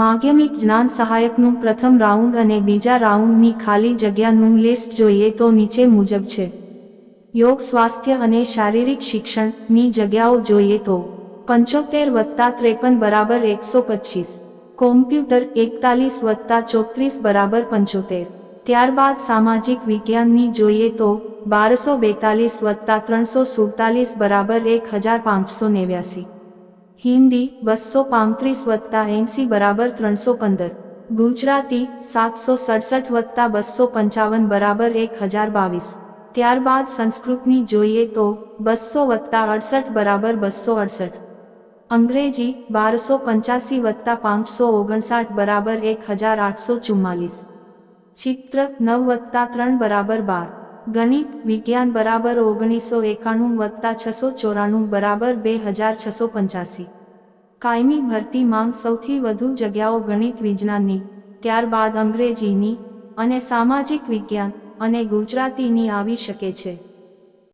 માધ્યમિક જ્ઞાન સહાયકનું પ્રથમ રાઉન્ડ અને બીજા રાઉન્ડની ખાલી જગ્યાનું લિસ્ટ જોઈએ તો નીચે મુજબ છે. યોગ, સ્વાસ્થ્ય અને શારીરિક શિક્ષણની જગ્યાઓ જોઈએ તો પંચોતેર વત્તા ત્રેપન બરાબર એકસો પચીસ, કોમ્પ્યુટર એકતાલીસ વત્તા ચોત્રીસ બરાબર પંચોતેર, ત્યારબાદ સામાજિક વિજ્ઞાનની જોઈએ તો બારસો બેતાલીસ વત્તા ત્રણસો સુડતાલીસ બરાબર એક હજાર પાંચસો નેવ્યાસી. હિન્દી બસો પાંત્રીસ વત્તા એંસી બરાબર ત્રણસો પંદર. ગુજરાતી સાતસો સડસઠ વત્તા બસો પંચાવન બરાબર એક હજાર બાવીસ. ત્યારબાદ સંસ્કૃતની જોઈએ તો બસો વત્તા અડસઠ બરાબર બસો અડસઠ. અંગ્રેજી બારસો પંચ્યાસી વત્તા પાંચસો ઓગણસાઠ બરાબર એક હજાર આઠસો ચુમ્માલીસ. ચિત્ર નવ વત્તા ત્રણ બરાબર બાર. ગણિત, વિજ્ઞાન બરાબર ઓગણીસો એકાણું વત્તા છસો ચોરાણું બરાબર બે હજાર છસો પંચ્યાસી. કાયમી ભરતી માંગ સૌથી વધુ જગ્યાઓ ગણિત વિજ્ઞાનની, ત્યારબાદ અંગ્રેજીની અને સામાજિક વિજ્ઞાન અને ગુજરાતીની આવી શકે છે.